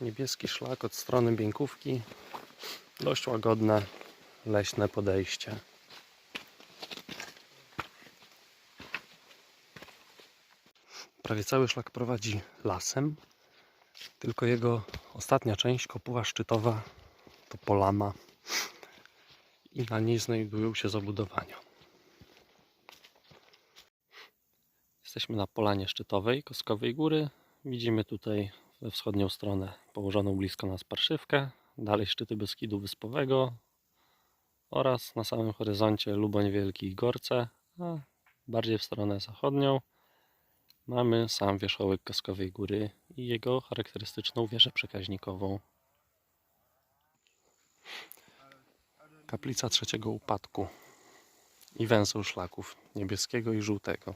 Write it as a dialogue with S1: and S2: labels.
S1: Niebieski szlak od strony Bieńkówki. Dość łagodne, leśne podejście. Prawie cały szlak prowadzi lasem, tylko jego ostatnia część, kopuła szczytowa, to polama i na niej znajdują się zabudowania. Jesteśmy na polanie szczytowej Koskowej Góry. Widzimy tutaj we wschodnią stronę położoną blisko nas parszywkę, dalej szczyty Beskidu Wyspowego oraz na samym horyzoncie Luboń Wielki i Gorce, a bardziej w stronę zachodnią mamy sam wierzchołek Koskowej Góry i jego charakterystyczną wieżę przekaźnikową. Kaplica trzeciego upadku i węzeł szlaków niebieskiego i żółtego.